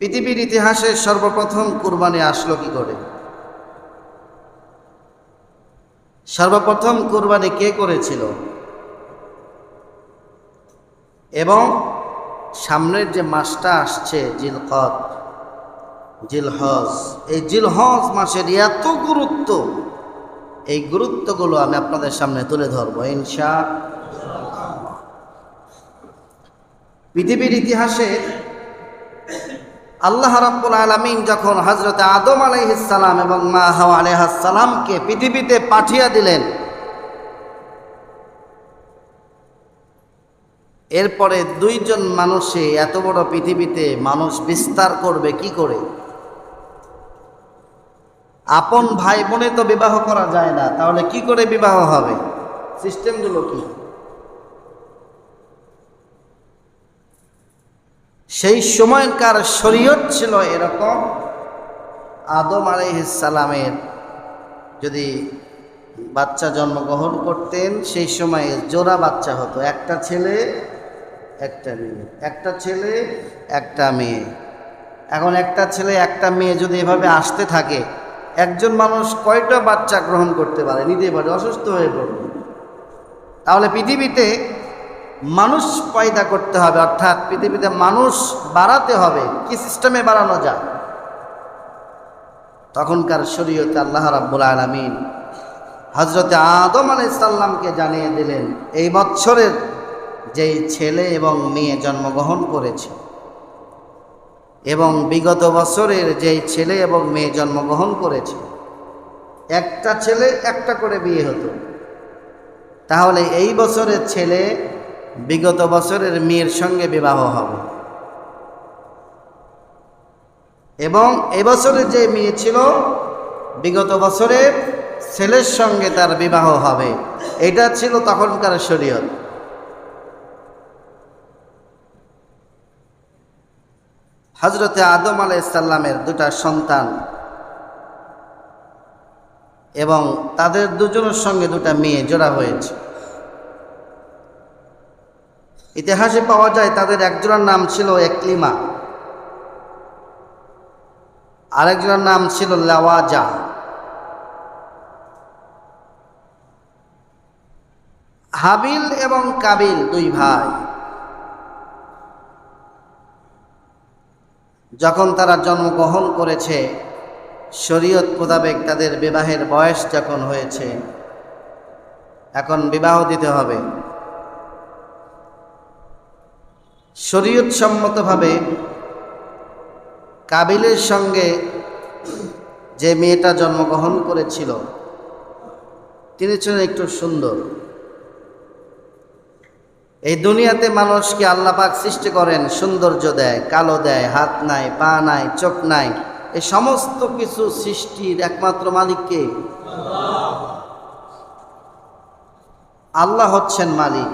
পৃথিবীর ইতিহাসে সর্বপ্রথম কুরবানি আসলো কি করে? সর্বপ্রথম কুরবানি কে করেছিল? এবং সামনের যে মাসটা আসছে, জিলকদ, জিলহজ, এই জিলহজ মাসের এত গুরুত্ব, এই গুরুত্বগুলো আমি আপনাদের সামনে তুলে ধরবো, ইনশা পৃথিবীর ইতিহাসে আল্লাহ রাব্বুল আলমিন যখন হজরত আদম আলাইহিসালাম এবং মা হাওয়া আলাইহাসালামকে পৃথিবীতে পাঠিয়ে দিলেন, এরপরে দুইজন মানুষে এত বড় পৃথিবীতে মানুষ বিস্তার করবে কি করে? আপন ভাই বোনে তো বিবাহ করা যায় না, তাহলে কি করে বিবাহ হবে? সিস্টেমগুলো কি? সেই সময়কার শরীয়ত ছিল এরকম। আদম আলাইহিসালামের যদি বাচ্চা জন্মগ্রহণ করতেন, সেই সময়ে জোড়া বাচ্চা হতো। একটা ছেলে, একটা মেয়ে। একটা ছেলে, একটা মেয়ে। এখন একটা ছেলে, একটা মেয়ে যদি এভাবে আসতে থাকে, একজন মানুষ কয়টা বাচ্চা গ্রহণ করতে পারে? নিতে পারে অসুস্থ হয়ে পড়বে। তাহলে পৃথিবীতে মানুষ পয়দা করতে হবে, অর্থাৎ পৃথিবীতে মানুষ বাড়াতে হবে, কি সিস্টেমে বাড়ানো যায়? তখনকার শরীয়তে আল্লাহ রাব্বুল আলমিন হজরতে আদম আলাইসাল্লামকে জানিয়ে দিলেন, এই বৎসরের যেই ছেলে এবং মেয়ে জন্মগ্রহণ করেছে এবং বিগত বছরের যেই ছেলে এবং মেয়ে জন্মগ্রহণ করেছে, একটা ছেলে একটা করে বিয়ে হতো। তাহলে এই বছরের ছেলে বিগত বছরের মেয়ের সঙ্গে বিবাহ হবে। এবং এবছরে যে মেয়ে ছিল, বিগত বছরের ছেলের সঙ্গে তার বিবাহ হবে। এটা ছিল তখনকার শরীয়ত। হজরতে আদম আলাইসাল্লামের দুটা সন্তান এবং তাদের দুজনের সঙ্গে দুটা মেয়ে জোড়া হয়েছে। ইতিহাসে পাওয়া যায় তাদের একজনের নাম ছিল একলিমা। আরেকজনের নাম ছিল লাওয়াজা। হাবিল এবং কাবিল দুই ভাই। যখন তারা জন্মগ্রহণ করেছে, শরীয়ত মোতাবেক তাদের বিবাহের বয়স যখন হয়েছে, এখন বিবাহ দিতে হবে। শরীয়ত সম্মতভাবে কাবিলের সঙ্গে যে মেয়েটা জন্মগ্রহণ করেছিল, তিনি ছিলেন একটু সুন্দর। এই দুনিয়াতে মানুষকে আল্লাপাক সৃষ্টি করেন, সৌন্দর্য দেয়, কালো দেয়, হাত নাই, পা নাই, চোখ নাই, এই সমস্ত কিছু সৃষ্টির একমাত্র মালিককে আল্লাহ হচ্ছেন মালিক।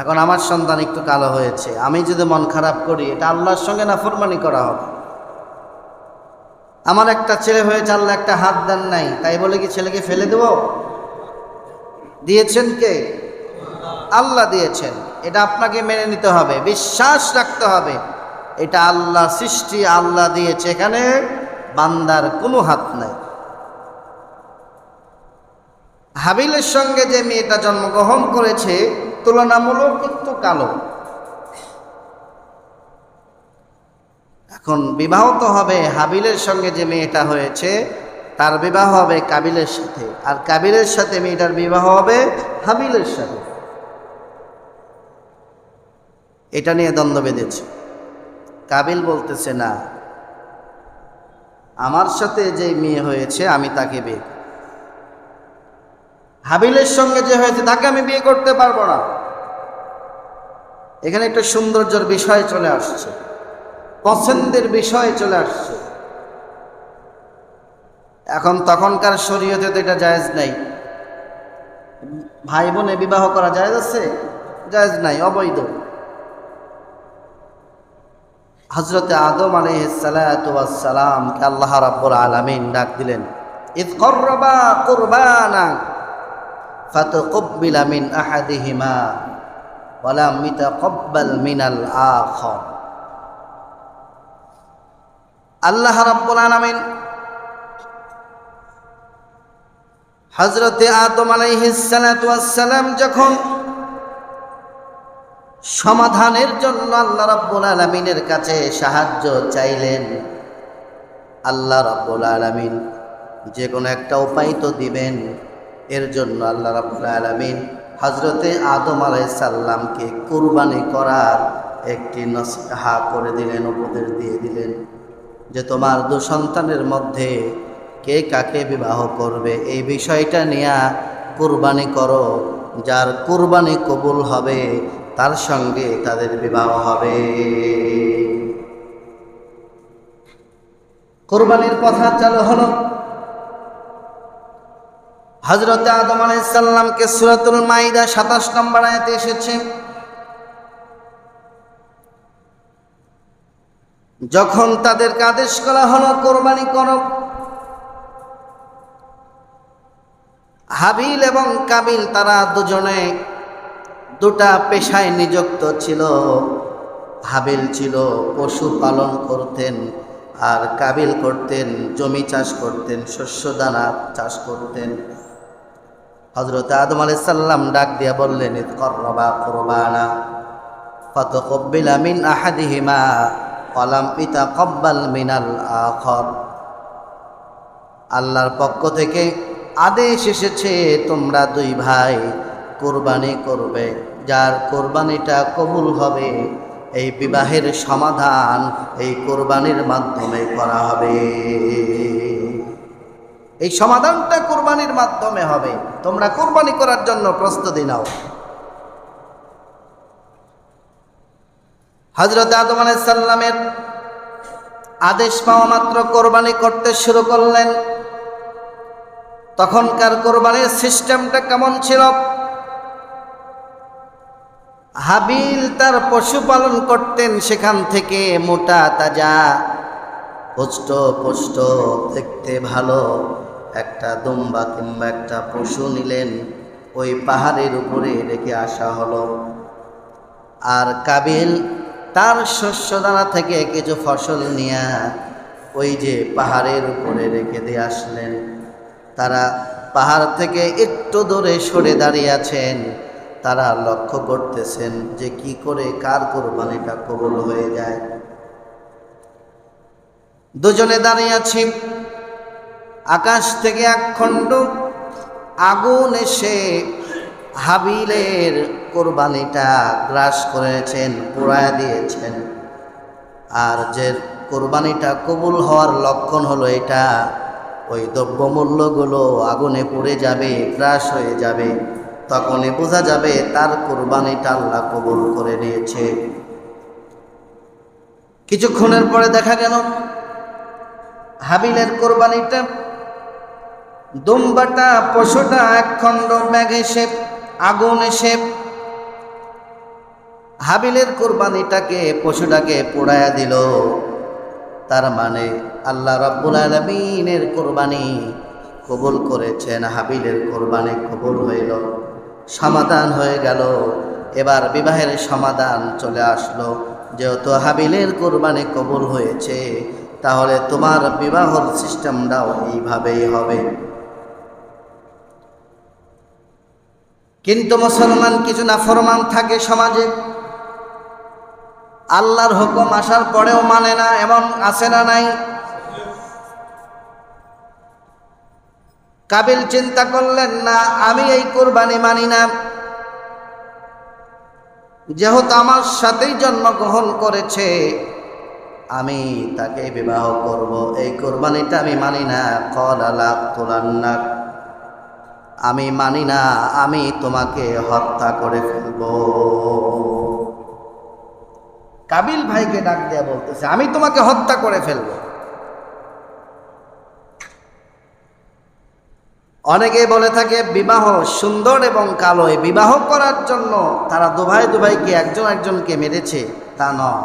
এখন আমার সন্তান একটু কালো হয়েছে, আমি যদি মন খারাপ করি, এটা আল্লাহর সঙ্গে না ফুরমানি করা হবে। আমার একটা ছেলে হয়েছে, আল্লাহ একটা হাত দেন নাই, তাই বলে কি ছেলেকে ফেলে দেব? দিয়েছেন কে? আল্লাহ দিয়েছেন, এটা আপনাকে মেনে নিতে হবে, বিশ্বাস রাখতে হবে। এটা আল্লাহ সৃষ্টি, আল্লাহ দিয়েছে, এখানে বান্দার কোনো হাত নাই। হাবিলের সঙ্গে যে মেয়েটা জন্মগ্রহণ করেছে তুলনামূলক একটু কালো। এখন বিবাহ তো হবে হাবিলের সঙ্গে যে মেয়েটা হয়েছে, তার বিবাহ হবে কাবিলের সাথে। আর কাবিলের সাথে মেয়েটার বিবাহ হবে হাবিলের সাথে। এটা নিয়ে দ্বন্দ্ব বেঁধেছে। কাবিল বলতেছে, না, আমার সাথে যে মেয়ে হয়েছে, আমি তাকে বিয়ে হাবিলের সঙ্গে যে হয়েছে, তাকে আমি বিয়ে করতে পারব না। এখানে একটা সৌন্দর্যের বিষয় চলে আসছে। পছন্দের বিষয় চলে আসছে। এখন তখনকার শরীয়তে তো এটা জায়েজ নাই। ভাই বোনে বিবাহ করা জায়েজ আছে? জায়েজ নাই, অবৈধ। হজরতে আদম আলহিসালামকে আল্লাহ রাব্বুল আলমিন ডাক দিলেন, ইদ কর্রবা কুরবানা ফাতকুব্বিলা মিন আহাদিহিমা। ওয়ালাম মিতাকাব্বাল মিনাল আখর। আল্লাহ রাব্বুল আলামিন হজরতে আদম আলাইহিসসালাম যখন সমাধানের জন্য আল্লাহ রাব্বুল আলামিনের কাছে সাহায্য চাইলেন, আল্লাহ রাব্বুল আলামিন যে কোনো একটা উপায় তো দিবেন, এর জন্য আল্লাহ রাব্বুল আলামিন হজরতে আদম আলাইসাল্লামকে কুরবানি করার একটি নসিহা করে দিলেন, উপদেশ দিয়ে দিলেন যে তোমার দু সন্তানের মধ্যে কে কাকে বিবাহ করবে? এই বিষয়টা নিয়ে কুরবানি করো। যার কুরবানি কবুল হবে, তার সঙ্গে তাদের বিবাহ হবে। কোরবানির কথা চালু হলো। হজরত আদম আলাইসাল্লামকে সুরাতুল মাইদা সাতাশ নম্বর আয়াতে এসেছে। যখন তাদেরকে আদেশ করা হলো, কোরবানি করো। হাবিল এবং কাবিল, তারা দুজনে দুটা পেশায় নিযুক্ত ছিল। হাবিল ছিল পশু পালন করতেন আর কাবিল করতেন, জমি চাষ করতেন, শস্য দানা চাষ করতেন। হজরত আদম আলাই সাল্লাম ডাক দিয়া বললেন কলাম পিতা কব্বাল মিনাল আল্লাহর পক্ষ থেকে আদেশ এসেছে, তোমরা দুই ভাই কোরবানি করবে, যার কোরবানিটা কবুল হবে, এই বিবাহের সমাধান এই কোরবানির মাধ্যমে করা হবে। এই সমাধানটা কোরবানির মাধ্যমে হবে। তোমরা কোরবানি করার জন্য প্রস্তুতি নাও। হজরত আদম সাল্লামের আদেশ পাওয়া মাত্র কোরবানি করতে শুরু করলেন। তখনকার কোরবানির সিস্টেমটা কেমন ছিল? হাবিল তার পশুপালন করতেন সেখান থেকে মোটা, তাজা, পুষ্ট পুষ্ট, দেখতে ভালো। একটা দুম্বা কিংবা একটা পশু নিলেন, ওই পাহাড়ের উপরে রেখে আসা হলো। আর কাবিল তার শস্য দানা থেকে কিছু ফসল নিয়ে ওই যে পাহাড়ের উপরে রেখে দিয়ে আসলেন। তারা পাহাড় থেকে একটু দূরে সরে দাঁড়িয়ে আছেন। তারা লক্ষ্য করতেছেন যে কি করে কার কোরবানিটা কবল হয়ে যায়। দুজনে দাঁড়িয়ে আছি। আকাশ থেকে এক খণ্ড আগুন এসে হাবিলের কোরবানিটা গ্রাস করেছেন, পোড়ায় দিয়েছেন। আর যে কোরবানিটা কবুল হওয়ার লক্ষণ হলো এটা, ওই দ্রব্যমূল্যগুলো আগুনে পড়ে যাবে, গ্রাস হয়ে যাবে। তখনই বোঝা যাবে তার কোরবানিটা আল্লাহ কবুল করে নিয়েছে। কিছুক্ষণের পরে দেখা গেল, হাবিলের কোরবানিটা দুম্বাটা, পশুটা এক খণ্ড ম্যাঘ এসে আগুন এসে হাবিলের কোরবানিটাকে, পশুটাকে পোড়ায়া দিল। তার মানে আল্লাহ রাব্বুল আলমিনের কোরবানি কবুল করেছেন, হাবিলের কোরবানি কবুল হইল। সমাধান হয়ে গেল। এবার বিবাহের সমাধান চলে আসলো। যেহেতু হাবিলের কোরবানি কবুল হয়েছে, তাহলে তোমার বিবাহর সিস্টেমটাও এইভাবেই হবে। কিন্তু মুসলমান কিছু না, ফরমান থাকে সমাজে। আল্লাহর হুকুম আসার পরেও মানে না, এমন আছে না নাই। কাবিল চিন্তা করলেন, না, আমি এই কোরবানি মানি না। যেহেতু আমার সাথেই জন্মগ্রহণ করেছে, আমি তাকে বিবাহ করব। এই কোরবানিটা আমি মানি না। কল আলাপ তোলান্নার আমি মানি না, আমি তোমাকে হত্যা করে ফেলব। কাবিল ভাইকে ডাক দেয়া বলতেছে, আমি তোমাকে হত্যা করে ফেলব। অনেকে বলে থাকে, বিবাহ সুন্দর এবং কালো বিবাহ করার জন্য তারা দুভাই দুভাইকে, একজন একজনকে মেরেছে, তা নয়।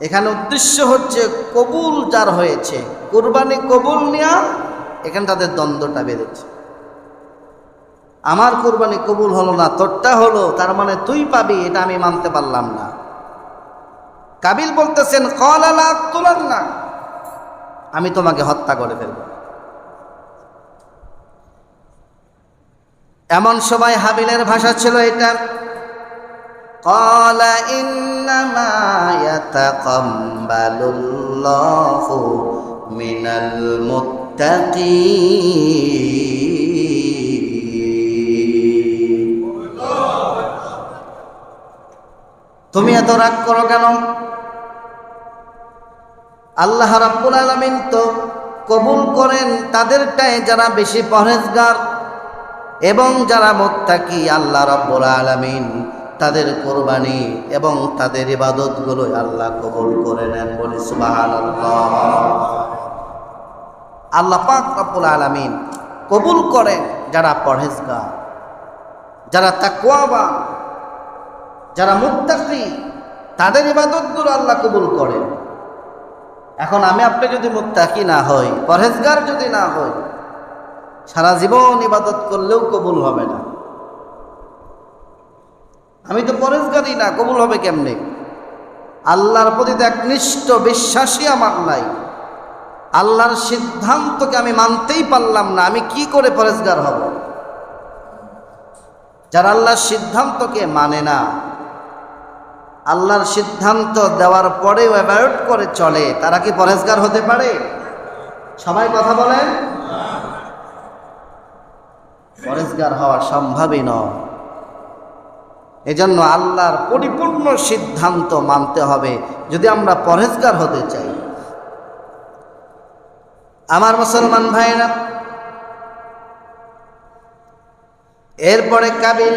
এখানে উদ্দেশ্য হচ্ছে, কবুল যার হয়েছে, কোরবানি কবুল নেওয়া এখানে তাদের দ্বন্দ্বটা বেড়েছে। আমার কোরবানি কবুল হলো না তোরটা হলো তার মানে তুই পাবি এটা আমি মানতে পারলাম না কাবিল বলতেছেন কল আলা তোলার না আমি তোমাকে হত্যা করে ফেলব এমন সময় হাবিলের ভাষা ছিল এটা قال إنما يتقبل الله من المتقين তুমি এত রাগ করো কেন? আল্লাহ রাব্বুল আলামিন তো কবুল করেন তাদেরটাই যারা বেশি পরহেজগার এবং যারা মোত্তাকি, আল্লাহ রাব্বুল আলামিন তাদের কোরবানি এবং তাদের ইবাদতগুলো আল্লাহ কবুল করে নেন বলি আল্লাহ পাক রব্বুল আলামিন কবুল করেন যারা পরহেজগার, যারা তাকওয়াবান যারা মুত্তাকি, তাদের ইবাদতগুলো আল্লাহ কবুল করেন। এখন আমি আপনি যদি মুত্তাকি না হই, পরহেজগার যদি না হই, সারা জীবন ইবাদত করলেও কবুল হবে না। আমি তো পরেশগারই না, কবুল হবে কেমনে? আল্লাহর প্রতি তো একনিষ্ঠ বিশ্বাসই আমার নাই। আল্লাহর সিদ্ধান্তকে আমি মানতেই পারলাম না, আমি কি করে পরেশগার হব? যারা আল্লাহর সিদ্ধান্তকে মানে না আল্লাহর সিদ্ধান্ত দেওয়ার পরেও অ্যাভয়েড করে চলে। তারা কি পরেশগার হতে পারে? সবাই কথা বলেন। পরেশগার হওয়া সম্ভবই নয়। এজন্য আল্লাহর পরিপূর্ণ সিদ্ধান্ত মানতে হবে। যদি আমরা পরেজগার হতে চাই। আমার মুসলমান ভাইরা এরপরে কাবিল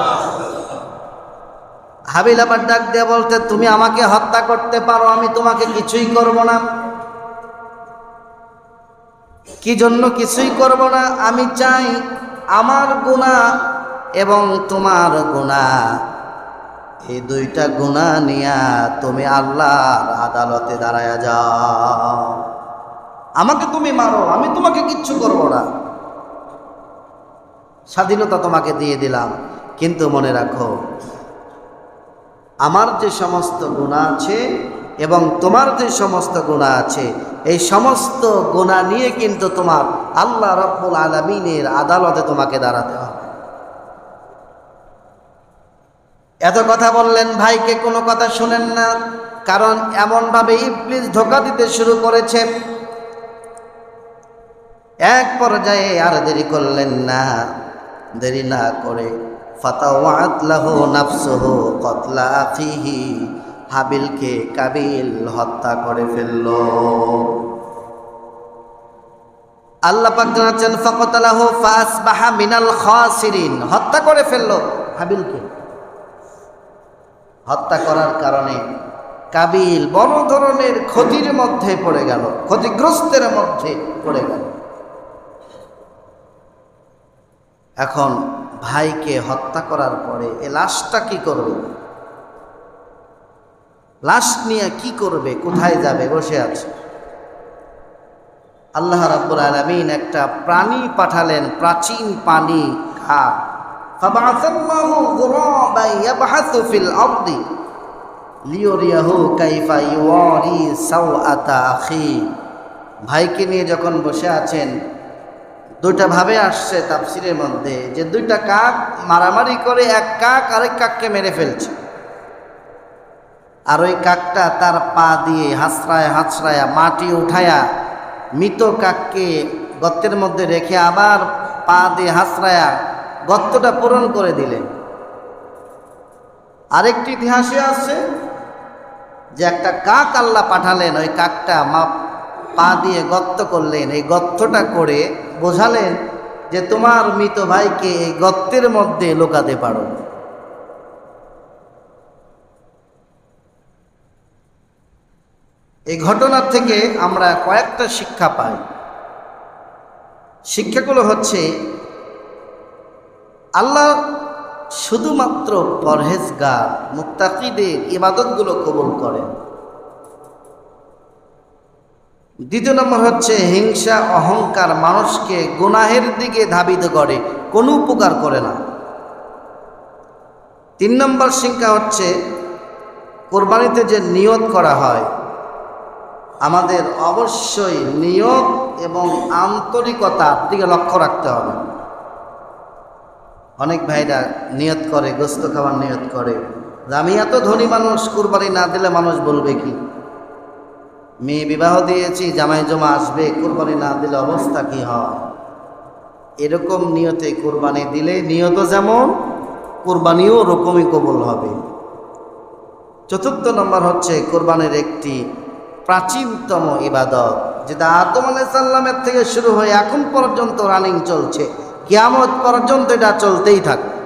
হাবিল আবার ডাক দিয়ে বলতে, তুমি আমাকে হত্যা করতে পারো, আমি তোমাকে কিছুই করব না। কি জন্য কিছুই করব না? আমি চাই আমার গুণা এবং তোমার গুণা। এই দুইটা গুণা নিয়া তুমি আল্লাহর আদালতে দাঁড়ায় যাও। আমাকে তুমি মারো, আমি তোমাকে কিচ্ছু করব না। স্বাধীনতা তোমাকে দিয়ে দিলাম, কিন্তু মনে রাখো আমার যে সমস্ত গুণা আছে এবং তোমার যে সমস্ত গুণা আছে, এই সমস্ত গুণা নিয়ে কিন্তু তোমার আল্লাহ রব্বুল আলমিনের আদালতে তোমাকে দাঁড়াতে হবে। এত কথা বললেন ভাইকে কোনো কথা শোনেন না, কারণ এমনভাবে ইবলিস ধোকা দিতে শুরু করেছে। এক পর্যায়ে আর দেরি করলেন না, দেরি না করে ফাতাওয়াত লাহু নাফসুহু কতলা আখিহি, হাবিলকে কাবিল হত্যা করে ফেলল। আল্লাহ পাক জানাচ্ছেন ফাকতালাহু ফাসবাহা মিনাল খাসিরিন হত্যা করে ফেলল হাবিলকে। হত্যা করার কারণে কাবিল বড় ধরনের ক্ষতির মধ্যে পড়ে গেল, ক্ষতিগ্রস্তের মধ্যে পড়ে গেল। এখন ভাইকে হত্যা করার পরে এ লাশটা কি করবে? লাশ নিয়ে কি করবে? কোথায় যাবে? বসে আছে। আল্লাহ রাব্বুল আলামিন একটা প্রাণী পাঠালেন, প্রাচীন পানি খা ভাইকে নিয়ে যখন বসে আছেন দুইটা ভাবে আসছে তাফসিরের মধ্যে, যে দুইটা কাক মারামারি করে এক কাক আরেক কাককে মেরে ফেলছে। আর ওই কাকটা তার পা দিয়ে হাসরায় হাসরায়া মাটি উঠায়া মৃত কাককে গর্তের মধ্যে রেখে আবার পা দিয়ে হাসরায়া গর্তটা পূরণ করে দিলেন আরেকটি ইতিহাসে আছে যে একটা কাক আল্লাহ পাঠালেন, ওই কাকটা পা দিয়ে গর্ত করলেন। এই গর্তটা করে বোঝালেন যে তোমার মৃত ভাইকে এই গর্তের মধ্যে লুকাতে পারো। এই ঘটনার থেকে আমরা কয়েকটা শিক্ষা পাই। শিক্ষাগুলো হচ্ছে, আল্লাহ শুধুমাত্র পরহেজগার মুক্তাকিদের ইবাদতগুলো কবুল করেন। দ্বিতীয় নম্বর হচ্ছে, হিংসা, অহংকার মানুষকে গুনাহের দিকে ধাবিত করে, কোনো উপকার করে না। তিন নম্বর শিক্ষা হচ্ছে, কোরবানিতে যে নিয়ত করা হয়, আমাদের অবশ্যই নিয়ত এবং আন্তরিকতার দিকে লক্ষ্য রাখতে হবে। অনেক ভাইরা নিয়ত করে, গোস্ত খাওয়ার নিয়ত করে। আমি এত ধনী মানুষ, কুরবানি না দিলে মানুষ বলবে কি? মেয়ে বিবাহ দিয়েছি, জামাই জমা আসবে, কোরবানি না দিলে অবস্থা কি হয়? এরকম নিয়তে কোরবানি দিলে নিয়ত যেমন, কোরবানিও ওরকমই কবল হবে। চতুর্থ নম্বর হচ্ছে কোরবানির একটি প্রাচীনতম ইবাদত, যেটা আদম আলাইসাল্লামের থেকে শুরু হয়ে এখন পর্যন্ত রানিং চলছে। কিয়ামত পর্যন্ত এটা চলতেই থাকবে।